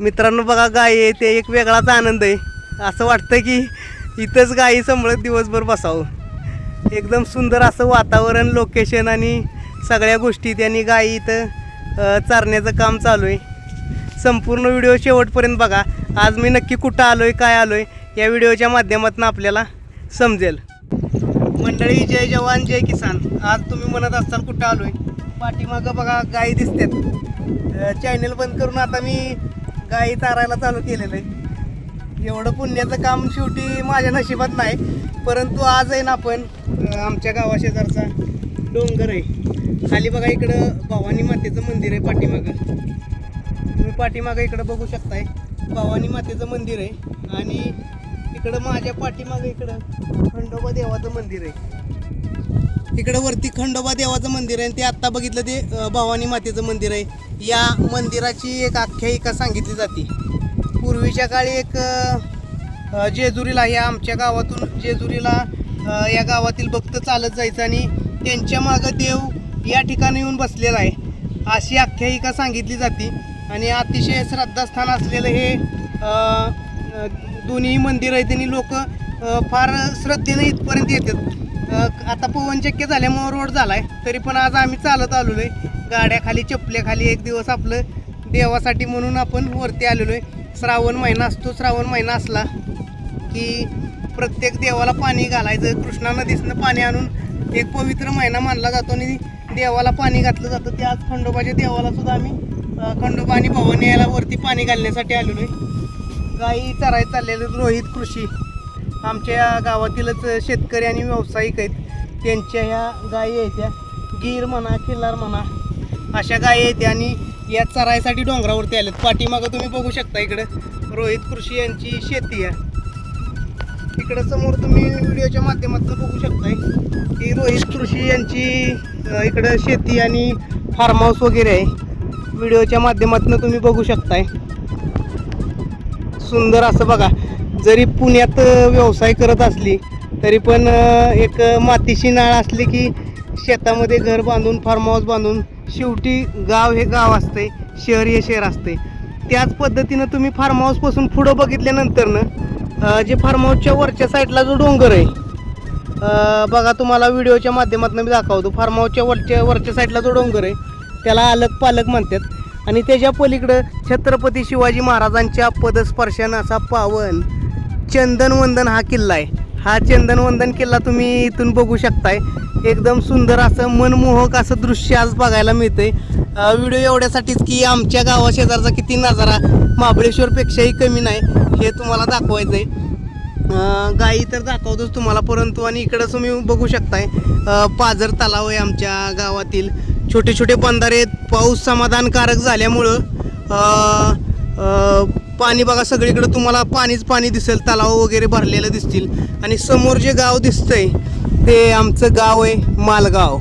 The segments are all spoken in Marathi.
मित्रांनो बघा गाय आहे ते एक वेगळाच आनंद आहे. असं वाटतं की इथंच गायी संभळत दिवसभर बसावं. एकदम सुंदर असं वातावरण लोकेशन आणि सगळ्या गोष्टी त्यांनी गायी इथं चारण्याचं काम चालू आहे. संपूर्ण व्हिडिओ शेवटपर्यंत बघा. आज मी नक्की कुठं आलो आहे काय आलो आहे या व्हिडिओच्या माध्यमातून आपल्याला समजेल. मंडळी जय जवान जय किसान. आज तुम्ही म्हणत असाल कुठं आलो आहे पाठीमागं बघा गायी दिसतात. चॅनल बंद करून आता मी गायी चारायला चालू केलेलं आहे. एवढं पुण्याचं काम शेवटी माझ्या नशिबात नाही परंतु आज आहे ना आपण आमच्या गावाशेजारचा डोंगर आहे. खाली बघा इकडं भवानी मातेचं मंदिर आहे पाठीमागं. तुम्ही पाठीमागं इकडं बघू शकताय. भवानी मातेचं मंदिर आहे आणि इकडं माझ्या पाठीमागं इकडं खंडोबा देवाचं मंदिर आहे. इकडं वरती खंडोबा देवाचं मंदिर आहे आणि ते आत्ता बघितलं ते भवानी मातेचं मंदिर आहे. या मंदिराची एक आख्यायिका सांगितली जाते. पूर्वीच्या काळी एक जेजुरीला या आमच्या गावातून जेजुरीला या गावातील भक्त चालत जायचं आणि त्यांच्या मागं देव या ठिकाणी येऊन बसलेला आहे. अशी आख्यायिका सांगितली जाते आणि अतिशय श्रद्धास्थान असलेलं हे दोन्ही मंदिर आहे त्यांनी लोक फार श्रद्धेने इथपर्यंत येतात. आता आता पवनचक्क्य झाल्यामुळं रोड झाला आहे तरी पण आज आम्ही चालत आलेलो आहे गाड्याखाली चपल्याखाली एक दिवस आपलं देवासाठी म्हणून आपण वरती आलेलो आहे श्रावण महिना असतो श्रावण महिना असला की प्रत्येक देवाला पाणी घालायचं. कृष्णा नदीसनं पाणी आणून एक पवित्र महिना मानला जातो आणि देवाला पाणी घातलं जातं. ते आज खंडोबाच्या देवाला सुद्धा आम्ही खंडोबा आणि भवानी याला वरती पाणी घालण्यासाठी आलेलो आहे गाई चरायला चाललेलं रोहित कृषी. आमच्या गावातीलच शेतकरी आणि व्यावसायिक आहेत. त्यांच्या ह्या गायी आहेत त्या. गीर म्हणा खिल्लार म्हणा अशा गायी आहेत आणि या चरायसाठी डोंगरावरती आल्यात पाठीमागं तुम्ही बघू शकता इकडं. रोहित कृषी यांची शेती आहे. इकडं समोर तुम्ही व्हिडिओच्या माध्यमातून बघू शकताय की रोहित कृषी यांची इकडं शेती आणि फार्म हाऊस वगैरे आहे. व्हिडिओच्या माध्यमातून तुम्ही बघू शकताय. सुंदर असं बघा. जरी पुण्यात व्यवसाय करत असली तरी पण एक मातीशी नाळ असली की शेतामध्ये घर बांधून फार्म हाऊस बांधून शेवटी गाव हे गाव असते शहर हे शहर असते त्याच पद्धतीनं तुम्ही फार्म हाऊसपासून पुढं बघितल्यानंतरनं जे फार्म हाऊसच्या वरच्या साईडला जो डोंगर आहे बघा तुम्हाला व्हिडिओच्या माध्यमातून मी दाखवतो. फार्म हाऊसच्या वरच्या वरच्या साईडला जो डोंगर आहे त्याला अलग पालक म्हणतात. आणि त्याच्या पलीकडं छत्रपती शिवाजी महाराजांच्या पदस्पर्शानं असा पावन चंदनवंदन हा किल्ला आहे. हा चंदनवंदन किल्ला तुम्ही इथून बघू शकताय. एकदम सुंदर असं मनमोहक असं दृश्य आज बघायला मिळतंय. व्हिडिओ एवढ्यासाठीच की आमच्या गावा शेजारचा किती नजारा महाबळेश्वरपेक्षाही कमी नाही हे तुम्हाला दाखवायचं आहे गाई तर दाखवतोच तुम्हाला परंतु आणि इकडं तुम्ही बघू शकताय पाझर तलाव आहे आमच्या गावातील. छोटे छोटे बंधारे पाऊस समाधानकारक झाल्यामुळं पाणी बघा सगळीकडे तुम्हाला पाणीच पाणी दिसेल तलाव वगैरे भरलेलं दिसतील. आणि समोर जे गाव दिसतंय ते आमचं गाव आहे मालगाव.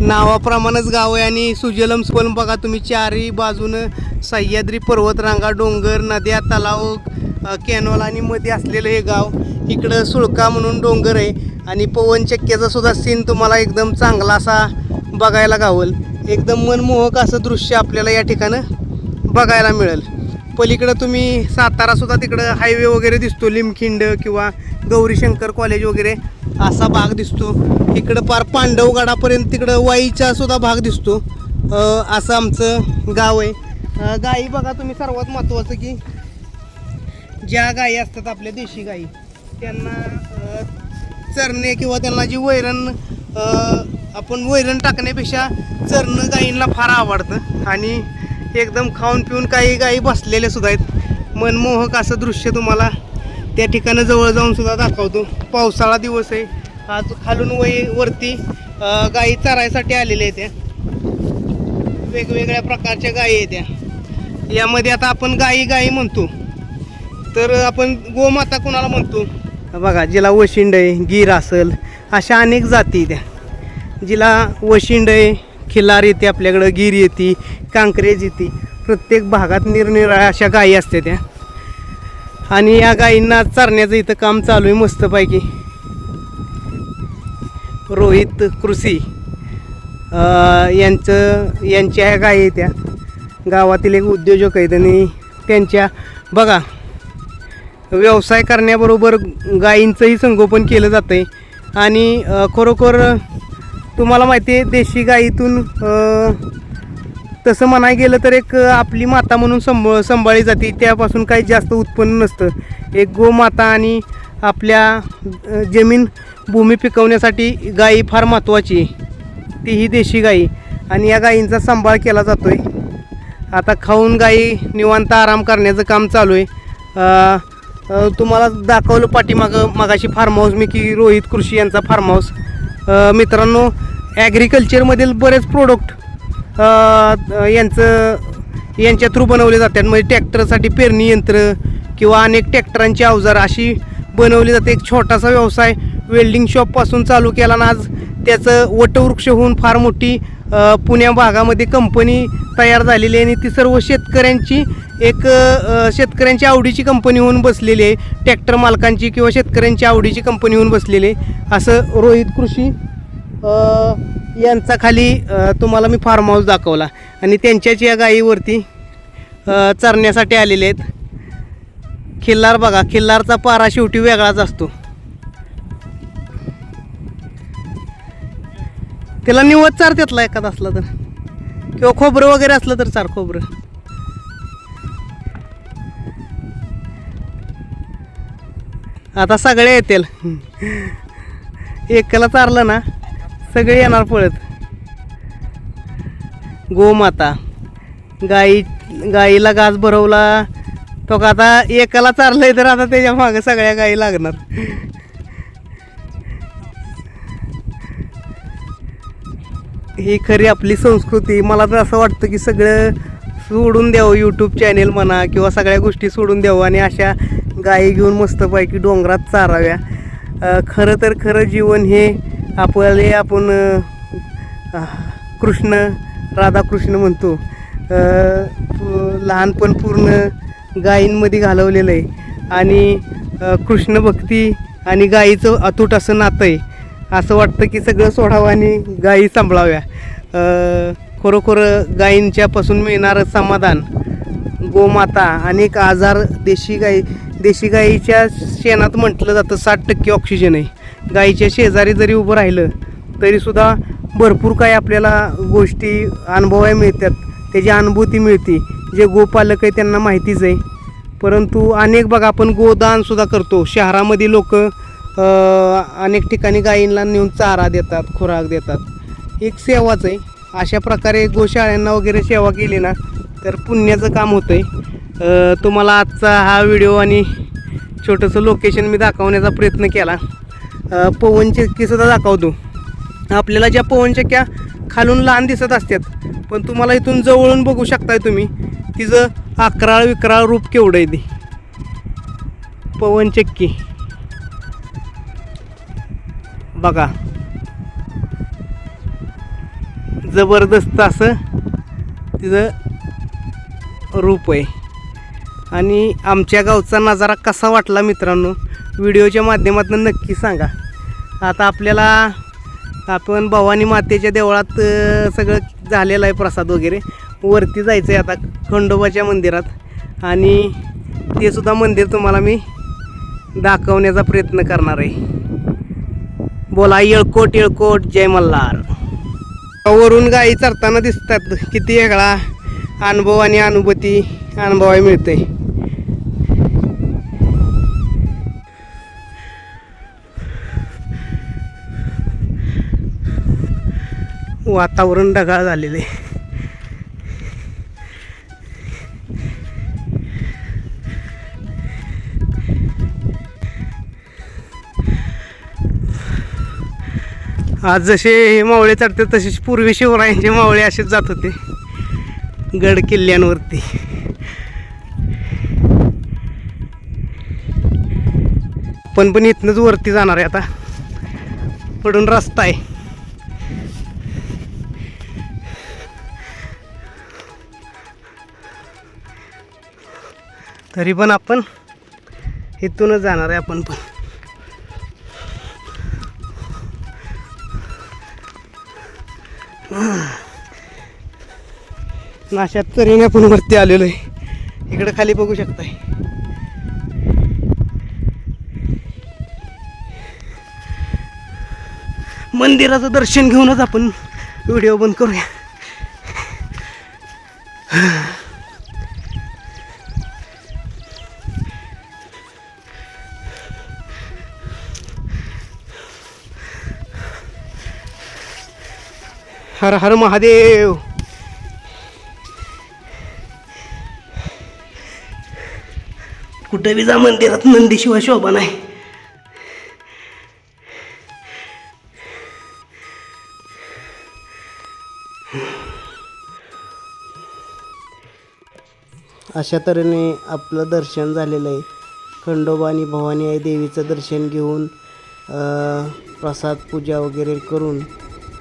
नावाप्रमाणेच गाव आहे आणि सुजलम पण बघा तुम्ही चारही बाजूनं सह्याद्री पर्वतरांगा डोंगर नद्या तलाव कॅनॉल आणि मध्ये असलेलं हे गाव. इकडं सुळका म्हणून डोंगर आहे आणि पवनचक्क्याचा सुद्धा सीन तुम्हाला एकदम चांगला असा बघायला गावल. एकदम मनमोहक असं दृश्य आपल्याला या ठिकाणं बघायला मिळेल. पलीकडं तुम्ही सातारासुद्धा तिकडं हायवे वगैरे दिसतो लिमखिंड किंवा गौरीशंकर कॉलेज वगैरे असा भाग दिसतो. इकडं पार पांडवगडापर्यंत तिकडं वाईचा सुद्धा भाग दिसतो. असं आमचं गाव आहे. गायी गाई बघा तुम्ही सर्वात महत्त्वाचं की ज्या गायी असतात आपल्या देशी गायी त्यांना चरणे किंवा त्यांना जी वैरण आपण वैरण टाकण्यापेक्षा चरणं गायींना फार आवडतं. आणि एकदम खाऊन पिऊन काही गाई बसलेले सुद्धा आहेत. मनमोहक असं दृश्य तुम्हाला त्या ठिकाणी जवळ जाऊन सुद्धा दाखवतो. पावसाळा दिवस आहे. आज खालून वय वरती गाई गायी चरायसाठी आलेल्या आहेत त्या. वेगवेगळ्या प्रकारच्या गायी आहेत त्या. यामध्ये आता आपण गायी गायी म्हणतो. तर आपण गोमाता कोणाला म्हणतो? बघा जिला वशिंड आहे गीर असेल अशा अनेक जाती त्या. जिला वशिंड आहे खिलार येते आपल्याकडं गीर येते कांक्रेज येते. प्रत्येक भागात निरनिराळ्या अशा गायी असते त्या. आणि या गायींना चरण्याचं इथं काम चालू आहे मस्तपैकी. रोहित कृषी यांचं यांच्या ह्या गायी आहेत त्या. गावातील एक उद्योजक आहेत आणि त्यांच्या बघा व्यवसाय करण्याबरोबर गायींचंही संगोपन केलं जातं आहे आणि खरोखर तुम्हाला माहिती आहे देशी गाईतून तसं म्हणाय गेलं तर एक आपली माता म्हणून संभ सांभाळली जाते. त्यापासून काही जास्त उत्पन्न नसतं. एक गोमाता आणि आपल्या जमीन भूमी पिकवण्यासाठी गायी फार महत्त्वाची आहे. तीही देशी गायी आणि या गायींचा सांभाळ केला जातो आहे आता खाऊन गायी निवांत आराम करण्याचं काम चालू आहे. तुम्हाला दाखवलं पाठीमागं मगाशी फार्म हाऊस मी की रोहित कृषी यांचा फार्म हाऊस मित्रांनो ॲग्रिकल्चरमधील बरेच प्रोडक्ट यांचं यांच्या थ्रू बनवले जातात. म्हणजे ट्रॅक्टरसाठी पेरणी यंत्र किंवा अनेक ट्रॅक्टरांची अवजार अशी बनवली जाते. एक छोटासा व्यवसाय वेल्डिंग शॉपपासून चालू केला ना आज त्याचं वटवृक्ष होऊन फार मोठी पुण्या भागामध्ये कंपनी तयार झालेली आहे आणि ती सर्व शेतकऱ्यांची एक शेतकऱ्यांची आवडीची कंपनी होऊन बसलेली आहे. ट्रॅक्टर मालकांची किंवा शेतकऱ्यांची आवडीची कंपनी होऊन बसलेली आहे. असं रोहित कृषी यांचा खाली तुम्हाला मी फार्म हाऊस दाखवला. आणि त्यांच्याच या गायीवरती चरण्यासाठी आलेले आहेत. खिल्लार बघा खिल्लारचा पारा शेवटी वेगळाच असतो. त्याला निवत चार त्यातला एखादा असला तर. किंवा खोबरं वगैरे असलं तर चार खोबरं. आता सगळे येतील. एकाला चारलं ना सगळे येणार पळत. गोमाता. गाई गाईला गाज भरवला. तो का आता एकाला चारलंय तर आता त्याच्या मागं सगळ्या गाई लागणार. ही खरी आपली संस्कृती. मला तर असं वाटतं की सगळं सोडून द्यावं यूट्यूब चॅनेल म्हणा किंवा सगळ्या गोष्टी सोडून द्यावं आणि अशा गायी घेऊन मस्तपैकी डोंगरात चाराव्या. खरं तर खरं जीवन हे आपले आपण कृष्ण राधाकृष्ण म्हणतो. लहानपण पूर्ण गायींमध्ये घालवलेलं आहे. आणि कृष्ण भक्ती आणि गायीचं अतूट असं नातं आहे. असं वाटतं की सगळं सोडावं आणि गायी सांभाळाव्या. खरोखर गायींच्यापासून मिळणारं समाधान गोमाता अनेक आजार देशी गाई देशी गाईच्या शेणात म्हटलं जातं साठ टक्के ऑक्सिजन आहे. गाईच्या शेजारी जरी उभं राहिलं तरीसुद्धा भरपूर काही आपल्याला गोष्टी अनुभवाय मिळतात. त्याची अनुभूती मिळते. जे गोपालक आहे त्यांना माहितीच आहे. परंतु अनेक बघा आपण गोदानसुद्धा करतो. शहरामध्ये लोक अनेक ठिकाणी गायींना नेऊन चारा देतात खुराक देतात. एक सेवाच आहे. अशा प्रकारे गोशाळ्यांना वगैरे सेवा केली ना तर पुण्याचं काम होतं आहे तुम्हाला आजचा हा व्हिडिओ आणि छोटंसं लोकेशन मी दाखवण्याचा प्रयत्न केला. पवनचक्कीसुद्धा दाखवतो. आपल्याला ज्या पवनचक्क्या खालून लहान दिसत असतात पण तुम्हाला इथून जवळून बघू शकताय तुम्ही. तिचं अकराळ विकराळ रूप केवढं आहे ते. पवनचक्की. बघा. जबरदस्त असं तिचं रूप आहे. आणि आमच्या गावचा नजारा कसा वाटला मित्रांनो? व्हिडिओच्या माध्यमातून नक्की सांगा. आता आपल्याला आपण भवानी मातेच्या देवळात सगळं झालेलं आहे प्रसाद वगैरे. वरती जायचं आहे आता खंडोबाच्या मंदिरात. आणि ते सुद्धा मंदिर तुम्हाला मी दाखवण्याचा प्रयत्न करणार आहे. बोला येळकोट येळकोट जय मल्हार. वरून गायी चरताना दिसतात. किती वेगळा अनुभव आणि अनुभूती अनुभवाय मिळते. वातावरण ढगाळ झालेले आज जसे हे मावळे चढते तसेच पूर्वी शिवरायांचे मावळे असेच जात होते. गड किल्ल्यांवरती. पण पण इथनंच वरती जाणार आहे आता. पडून रस्ता आहे. तरी पण आपण इथूनच जाणार आहे आपण पण. नाशात अशा तऱ्हेने आपण वरती आलेलो आहे इकडं खाली बघू शकताय. मंदिराचं दर्शन घेऊनच आपण व्हिडिओ बंद करूया. हर हर महादेव। कुठे बी जा मंदिरात नंदीशिवाय शोभा नाही. अशा तऱ्हेने आपलं दर्शन झालेलं आहे. खंडोबा आणि भवानी आई देवीचं दर्शन घेऊन प्रसाद पूजा वगैरे करून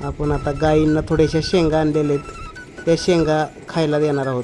आपण आता गायींना थोड्याशा शेंगा आणलेल्या आहेत. त्या शेंगा खायला देणार आहोत.